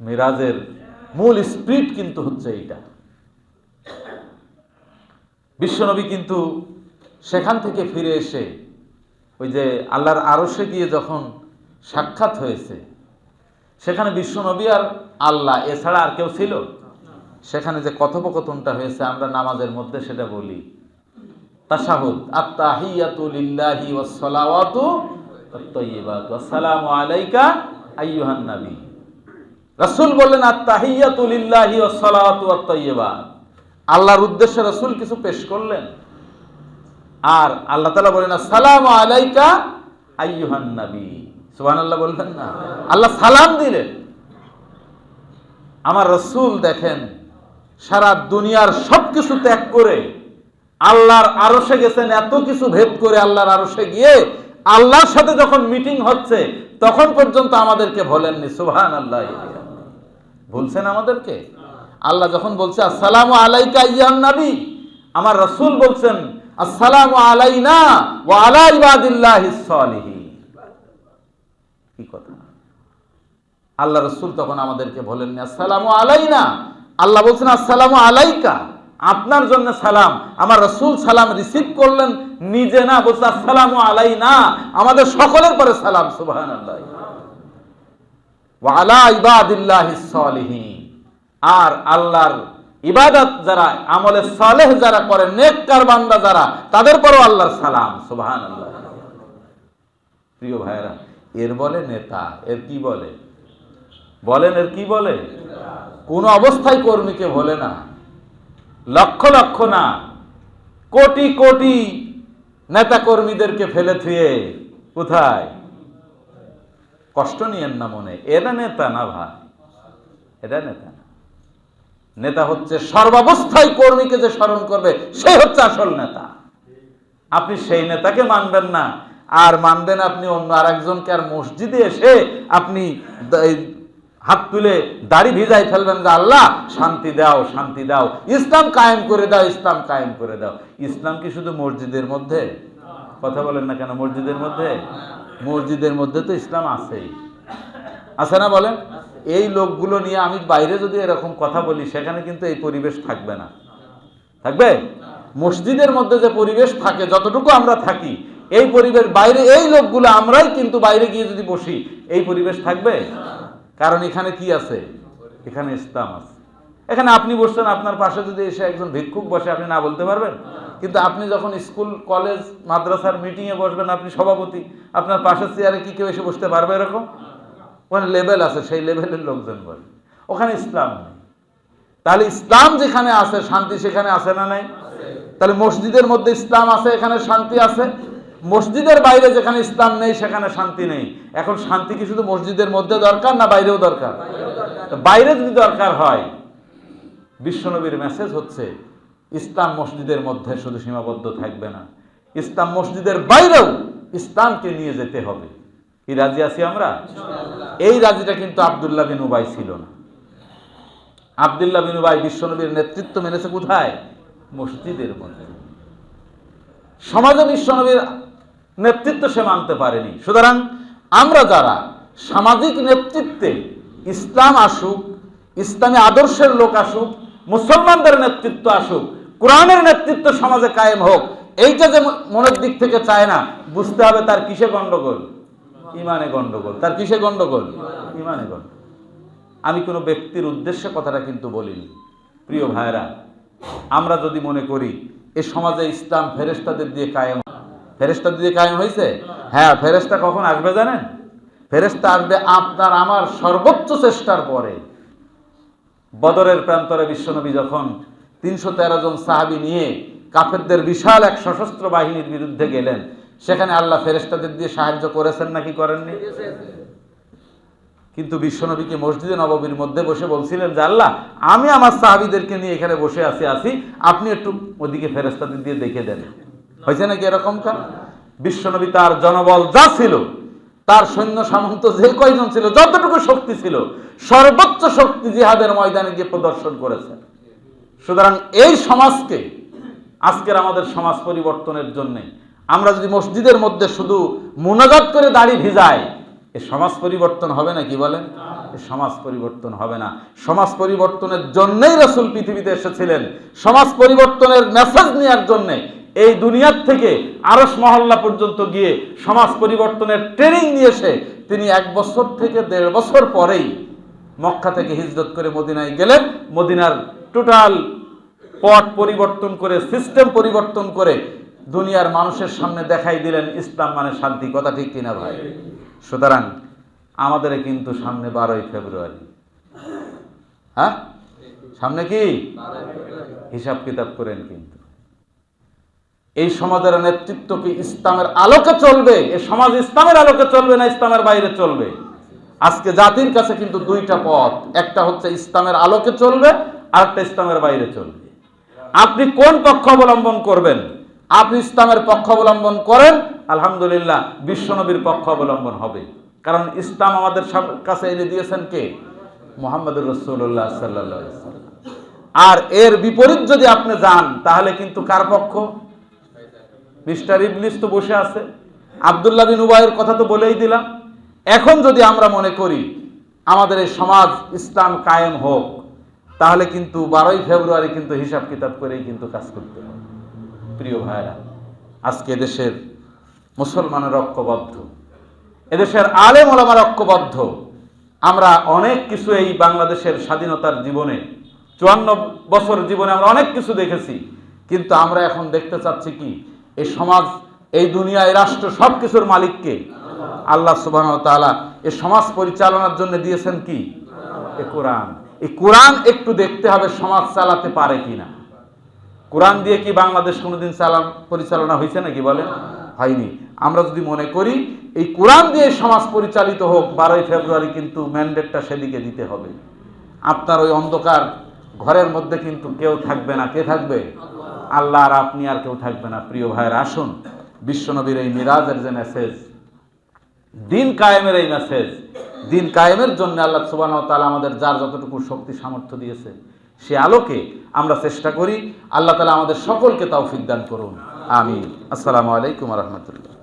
মিরাজের মূল স্পিরিট কিন্তু হচ্ছে এইটা। বিশ্বনবী কিন্তু সেখান থেকে ফিরে এসে ওই যে আল্লাহর আরশে গিয়ে যখন সাক্ষাৎ হয়েছে, সেখানে বিশ্বনবী আর আল্লাহ এছাড়া আর কেউ ছিল? সেখানে যে কথোপকথনটা হয়েছে, আমরা নামাজের মধ্যে সেটা বলি। তাশাহুদ, আত্তাহিয়াতু লিল্লাহি ওয়াস সালাওয়াতু আত-তাইয়্যিবাতু আলাইকা আইয়ুহান নবী। রাসূল বললেন আল্লাহর উদ্দেশ্যে রাসূল কিছু পেশ করলেন। আর আল্লাহ তাআলা বলেন, আসসালামু আলাইকা নবী। সুবহানাল্লাহ বললেন না। আল্লাহ সালাম দিলেন। আমার রসুল দেখেন, সারা দুনিয়ার সব কিছু ত্যাগ করে আল্লাহর আরশে গেছেন, এত কিছু ভেদ করে আল্লাহর আরশে গিয়ে আল্লাহর সাথে যখন মিটিং হচ্ছে, তখন পর্যন্ত আমাদেরকে বলেননি সুবহান আল্লাহ ভুলছেন আমাদেরকে? আল্লাহ যখন বলছে, আসসালামু আলাইকা ইয়ান নবী। আমার রসুল বলছেন, আসসালামু আলাইনা ওয়া আলা ইবাদিল্লাহিস সালিহিন। কি কথা? আল্লাহ রসুল তখন আমাদেরকে বলেননি, আসসালামু আলাইনা। আল্লাহ বলছেন, আসসালামু আলাইকা। আপনার জন্য সালাম। আমার রসুল সালাম রিসিভ করলেন, নিজে না বলছে, আসসালামু আলাইনা। আমাদের সকলের পরে সালাম সুবহান আল্লাহ আর আল্লাহর ইবাদত যারা, আমলে সালেহ যারা করে নেককার বান্দা যারা, তাদের পরও আল্লাহর সালাম আল্লাহ প্রিয় ভাইরা এর বলে নেতা, এর কি বলে? বলেন, এর কি বলে? কোন অবস্থায় কর্মীকে বলে না। লক্ষ লক্ষ না। কোটি কোটি নেতা কর্মীদেরকে ফেলে থুয়ে, কোথায়? কষ্ট নিয়েন না মনে। এটা নেতা না ভাই? এটা নেতা না। নেতা হচ্ছে সর্বাবস্থায় কর্মীকে যে স্মরণ করবে, সে হচ্ছে আসল নেতা। আপনি সেই নেতাকে মানবেন না। আর মানবেন আপনি অন্য আরেকজনকে, আর মসজিদে এসে আপনি হাত তুলে দাড়ি ভিজাই ফেলবেন যে, আল্লাহ, শান্তি দাও শান্তি দাও। ইসলাম কায়েম করে দাও, ইসলাম কায়েম করে দাও। ইসলাম কি শুধু মসজিদের মধ্যে? কথা বলেন না কেন মসজিদের মধ্যে? মসজিদের মধ্যে তো ইসলাম আছেই। আছে না বলেন? এই লোকগুলো নিয়ে আমি বাইরে যদি এরকম কথা বলি, সেখানে কিন্তু এই পরিবেশ থাকবে না। থাকবে? মসজিদের মধ্যে যে পরিবেশ থাকে, যতটুকু আমরা থাকি, এই পরিবেশ বাইরে, এই লোকগুলো আমরাই কিন্তু বাইরে গিয়ে যদি বসি, এই পরিবেশ থাকবে? কারণ এখানে কি আছে? এখানে ইসলাম আছে। এখানে আপনি বসছেন, আপনার পাশে যদি এসে একজন ভিক্ষুক বসে, আপনি না বলতে পারবেন? কিন্তু আপনি যখন স্কুল, কলেজ, মাদ্রাসার মিটিংয়ে বসবেন, আপনি সভাপতি, আপনার পাশের চেয়ারে কি কেউ এসে বসতে পারবে এরকম? ওখানে লেভেল আছে, সেই লেভেলের লোকজন বলে ওখানে ইসলাম নেই। তাহলে ইসলাম যেখানে আছে, শান্তি সেখানে আছে না নাই? তাহলে মসজিদের মধ্যে ইসলাম আছে, এখানে শান্তি আছে? মসজিদের বাইরে যেখানে ইসলাম নেই, সেখানে শান্তি নেই। এখন শান্তি কি শুধু মসজিদের মধ্যে দরকার না বাইরেও দরকার? বাইরে যদি দরকার হয়, বিশ্বনবীর মেসেজ হচ্ছে ইসলাম মসজিদের মধ্যে শুধু সীমাবদ্ধ থাকবে না। ইসলাম মসজিদের বাইরেও ইসলামকে নিয়ে যেতে হবে। কি রাজি আছি আমরা? এই রাজিটা কিন্তু আবদুল্লাহ বিন উবাই ছিল না। আবদুল্লাহ বিন উবাই বিশ্বনবীর নেতৃত্ব মেনেছে কোথায়? মসজিদের মধ্যে। সমাজে বিশ্বনবীর নেতৃত্ব সে মানতে পারেনি। সুতরাং আমরা যারা সামাজিক নেতৃত্বে ইসলাম আসুক, ইসলামী আদর্শের লোক আসুক, মুসলমানদের নেতৃত্ব আসুক কোরআনের নেতৃত্ব সমাজে কায়েম হোক, এইটা যে মনের দিক থেকে চায় না, বুঝতে হবে তার কিসে গন্ডগোল? ইমানে গন্ডগোল। তার কিসে গন্ডগোল? ইমানে গন্ডগোল। আমি কোনো ব্যক্তির উদ্দেশ্যে কথাটা কিন্তু বলিনি। প্রিয় ভাইরা আমরা যদি মনে করি, এ সমাজে ইসলাম ফেরেস্তাদের দিয়ে কায়েম ফেরেস্তা দিয়ে কায়েম হয়েছে? হ্যাঁ ফেরেস্তা কখন আসবে জানেন? ফেরেস্তা আসবে আপনার আমার সর্বোচ্চ চেষ্টার পরে। বদরের প্রান্তরে বিশ্বনবী যখন তিনশো তেরো জন সাহাবি নিয়ে কাফেরদের বিশাল এক সশস্ত্র বাহিনীর বিরুদ্ধে গেলেন। সেখানে আল্লাহ ফেরেস্তাদের দিয়ে সাহায্য করেছেন নাকি করেননি? কিন্তু বিশ্বনবীকে মসজিদে নববীর মধ্যে বসে বলছিলেন যে, আল্লাহ, আমি আমার সাহাবিদেরকে নিয়ে এখানে বসে আছি আছি। আপনি একটু ওদিকে ফেরেস্তাদের দিয়ে দেখে দেন। হয়েছে নাকি এরকম কার বিশ্বনবী তার জনবল যা ছিল, তার সৈন্য সামন্ত যে কয়জন ছিল, যতটুকু শক্তি ছিল, সর্বোচ্চ শক্তি জিহাদের ময়দানে গিয়ে প্রদর্শন করেছেন। সুতরাং এই সমাজকে আজকের আমাদের সমাজ পরিবর্তনের জন্য আমরা যদি মসজিদের মধ্যে শুধু মুনাজাত করে দাড়ি ভিজাই, এ সমাজ পরিবর্তন হবে না কি বলেন? সমাজ পরিবর্তন হবে না। সমাজ পরিবর্তনের জন্যই রসুল পৃথিবীতে এসেছিলেন। সমাজ পরিবর্তনের মেসেজ নেওয়ার জন্যে এই দুনিয়ার থেকে আরস মহল্লা পর্যন্ত গিয়ে সমাজ পরিবর্তনের ট্রেনিং নিয়ে এসে তিনি এক বছর থেকে দেড় বছর পরেই মক্কা থেকে হিজরত করে মদিনায় গেলেন। মদিনার টোটাল পট পরিবর্তন করে, সিস্টেম পরিবর্তন করে দুনিয়ার মানুষের সামনে দেখাই দিলেন ইসলাম মানে শান্তি। কথা ঠিক কিনা ভাই? সুতরাং আমাদের কিন্তু সামনে বারোই ফেব্রুয়ারি। হ্যাঁ? সামনে কি? হিসাব কিতাব করেন কিন্তু। এই সমাজের নেতৃত্ব কি ইসলামের আলোকে চলবে? এ সমাজ ইসলামের আলোকে চলবে না ইসলামের বাইরে চলবে? আজকে জাতির কাছে কিন্তু দুইটা পথ। একটা হচ্ছে ইসলামের আলোকে চলবে আর একটা ইসলামের বাইরে চলবে। আপনি কোন পক্ষ অবলম্বন করবেন? আপনি ইসলামের পক্ষ অবলম্বন করেন, আলহামদুলিল্লাহ বিশ্বনবীর পক্ষ অবলম্বন হবে। কারণ ইসলাম আমাদের কাছে এনে দিয়েছেন কে? মোহাম্মদুর রসুল্লাহ সাল্লাহ আর এর বিপরীত যদি আপনি যান, তাহলে কিন্তু কার পক্ষ? মিস্টার ইবলিস তো বসে আছে। আবদুল্লাহ বিন উবাইয়ের কথা তো বলেই দিলাম। এখন যদি আমরা মনে করি, আমাদের এই সমাজ ইসলাম কায়েম হোক তাহলে কিন্তু বারোই ফেব্রুয়ারি কিন্তু হিসাব কিতাব করেই কিন্তু কাজ করতে হবে প্রিয় ভাইরা আজকে দেশের মুসলমানের ঐক্যবদ্ধ, এদেশের আলেম ওলামার ঐক্যবদ্ধ, আমরা অনেক কিছু এই বাংলাদেশের স্বাধীনতার জীবনে, চুয়ান্ন বছর জীবনে আমরা অনেক কিছু দেখেছি, কিন্তু আমরা এখন দেখতে চাচ্ছি কি, এই সমাজ, এই দুনিয়া, এই রাষ্ট্র সব কিছুর মালিককে আল্লাহ সুবাহ তাআলা এই সমাজ পরিচালনার জন্য দিয়েছেন কি? এ কোরআন। এই কোরআন একটু দেখতে হবে সমাজ চালাতে পারে কিনা। কোরআন দিয়ে কি বাংলাদেশ কোনোদিন চালান, পরিচালনা হয়েছে নাকি বলেন? হয়নি। আমরা যদি মনে করি, এই কোরআন দিয়ে সমাজ পরিচালিত হোক, বারোই ফেব্রুয়ারি কিন্তু ম্যান্ডেটটা সেদিকে দিতে হবে। আপনার ওই অন্ধকার ঘরের মধ্যে কিন্তু কেউ থাকবে না। কে থাকবে? আল্লাহ আর আপনি আর কেউ থাকবে না। প্রিয় ভাইয়ের, আসুন। বিশ্বনবীর এই মিরাজের যে মেসেজ দিন কায়েমের এই মেসেজ দিন কায়েমের জন্য আল্লাহ সুবাহ তালা আমাদের যার যতটুকু শক্তি, সামর্থ্য দিয়েছে, সে আলোকে আমরা চেষ্টা করি। আল্লাহ তালা আমাদের সকলকে তাও দান করুন। আমি আসসালামু আলাইকুম রহমতুল্লাহ।